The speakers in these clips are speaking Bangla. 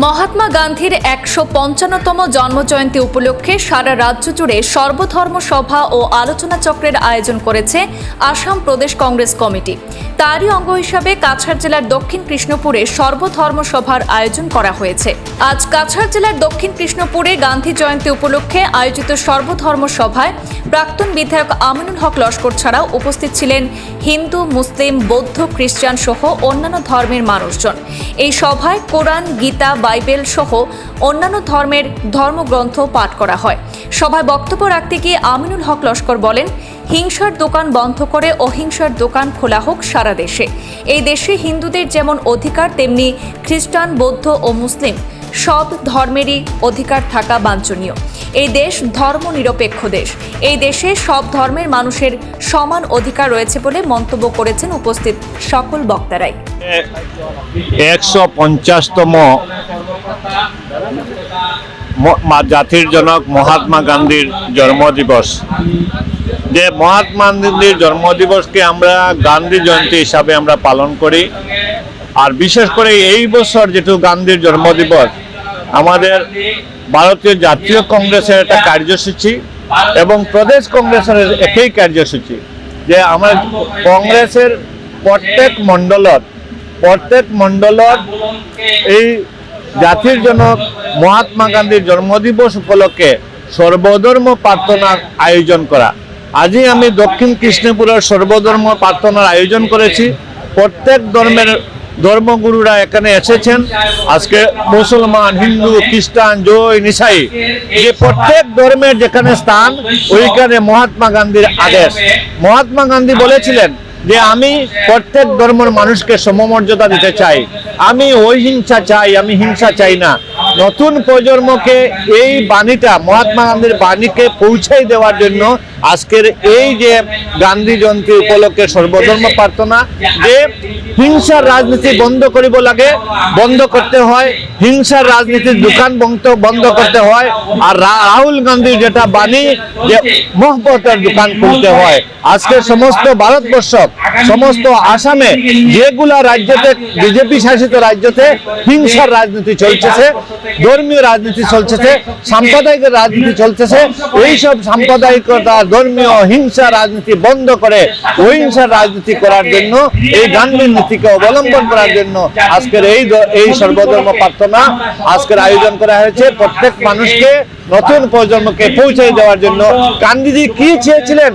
মহাত্মা গান্ধীর একশো পঞ্চান্নতম জন্মজয়ন্তী উপলক্ষে সারা রাজ্য জুড়ে সর্বধর্ম সভা ও আলোচনা চক্রের আয়োজন করেছে আসাম প্রদেশ কংগ্রেস কমিটি। তারই অঙ্গ হিসাবে কাছাড় জেলার দক্ষিণ কৃষ্ণপুরে সর্বধর্ম সভার আয়োজন করা হয়েছে। আজ কাছাড় জেলার দক্ষিণ কৃষ্ণপুরে গান্ধী জয়ন্তী উপলক্ষে আয়োজিত সর্বধর্ম সভায় প্রাক্তন বিধায়ক আমিনুল হক লস্কর ছাড়াও উপস্থিত ছিলেন হিন্দু, মুসলিম, বৌদ্ধ, খ্রিস্টান সহ অন্যান্য ধর্মের মানুষজন। এই সভায় কোরআন, গীতা, বাইবেল সহ অন্যান্য ধর্মের ধর্মগ্রন্থ পাঠ করা হয়। সভায় বক্তব্য রাখতে গিয়ে আমিনুল হক লস্কর বলেন, হিংসার দোকান বন্ধ করে অহিংসার দোকান খোলা হোক সারা দেশে। এই দেশে হিন্দুদের যেমন অধিকার, তেমনি খ্রিস্টান, বৌদ্ধ ও মুসলিম সব ধর্মেরই অধিকার থাকা বাঞ্ছনীয়। এই দেশ ধর্ম নিরপেক্ষ দেশ। এই দেশে সব ধর্মের মানুষের সমান অধিকার রয়েছে বলে মন্তব্য করেছেন উপস্থিত সকল বক্তারাই। একশো পঞ্চাশতম জাতির জনক মহাত্মা গান্ধীর জন্মদিবস। যে মহাত্মা গান্ধীর জন্মদিবসকে আমরা গান্ধী জয়ন্তী হিসাবে আমরা পালন করি। আর বিশেষ করে এই বছর যেটু গান্ধীর জন্মদিবস আমাদের ভারতীয় জাতীয় কংগ্রেসের একটা কার্যসূচি এবং প্রদেশ কংগ্রেসের একই কার্যসূচি, যে আমার কংগ্রেসের প্রত্যেক মণ্ডলত প্রত্যেক মণ্ডলত এই জাতির জনক মহাত্মা গান্ধীর জন্মদিবস উপলক্ষে সর্বধর্ম প্রার্থনার আয়োজন করা। আজই আমি দক্ষিণ কৃষ্ণপুরের সর্বধর্ম প্রার্থনার আয়োজন করেছি। প্রত্যেক ধর্মের ধর্মগুরুরা এখানে এসেছেন। আজকে মুসলমান, হিন্দু, খ্রিস্টান, জৈন, ইসাই, যে প্রত্যেক ধর্মের যেখানে স্থান, ওইখানে মহাত্মা গান্ধীর আদেশ। মহাত্মা গান্ধী বলেছিলেন যে, আমি প্রত্যেক ধর্মের মানুষকে সমমর্যাদা দিতে চাই। আমি অহিংসা হিংসা চাই, আমি হিংসা চাই না। নতুন প্রজন্মকে এই বাণীটা, মহাত্মা গান্ধীর বাণীকে পৌঁছাই দেওয়ার জন্য আজকের এই যে গান্ধী জয়ন্তী উপলক্ষে সর্বধর্ম প্রার্থনা, যে হিংসার রাজনীতি বন্ধ করিব লাগে, বন্ধ করতে হয়, হিংসার রাজনীতির দোকান বন্ধ বন্ধ করতে হয়, আর রাহুল গান্ধীর যেটা বাণী, যে মহব্বতের দোকান খুলতে হয়। আজকে সমস্ত ভারতবর্ষ, সমস্ত আসামে যেগুলা রাজ্যতে, বিজেপি শাসিত রাজ্যতে হিংসার রাজনীতি চলতেছে ধর্মীয় রাজনীতি চলতেছে, সাম্প্রদায়িক রাজনীতি চলতেছে। এইসব সাম্প্রদায়িকতা, ধর্মীয় হিংসা রাজনীতি বন্ধ করে অহিংসার রাজনীতি করার জন্য, এই গান্ধীর নীতিকে অবলম্বন করার জন্য আজকের এই এই সর্বধর্ম প্রার্থনা আজকের আয়োজন করা হয়েছে। প্রত্যেক মানুষকে, নতুন প্রজন্মকে পৌঁছে দেওয়ার জন্য। গান্ধীজি কি চেয়েছিলেন?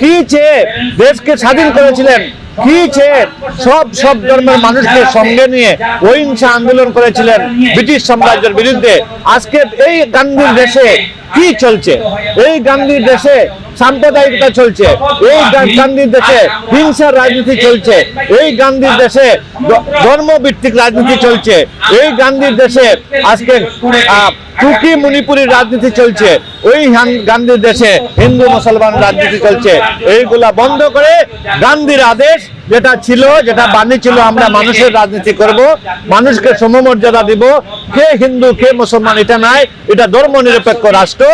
কি চেয়ে দেশকে স্বাধীন করেছিলেন? কি চেয়ে সব সব ধর্মের মানুষকে সঙ্গে নিয়ে অহিংসা আন্দোলন করেছিলেন ব্রিটিশ সাম্রাজ্যের বিরুদ্ধে, আজকে এই গান্ধীর দেশে কি চলছে? এই গান্ধীর দেশে সাম্প্রদায়িকতা চলছে, এই গান্ধীর দেশে হিংসার রাজনীতি চলছে, এই গান্ধীর দেশে ধর্মভিত্তিক রাজনীতি চলছে, এই গান্ধীর দেশে আজকে টুকি মণিপুরের রাজনীতি চলছে ওই গান্ধীর দেশে হিন্দু মুসলমান রাজনীতি চলছে, এইগুলা বন্ধ করে গান্ধীর আদেশ যেটা ছিল, যেটা বাণী ছিল, আমরা মানুষের রাজনীতি করব, মানুষকে সমমর্যাদা দিব। কে হিন্দু, কে মুসলমান, এটা নাই, এটা ধর্ম নিরপেক্ষ রাষ্ট্র।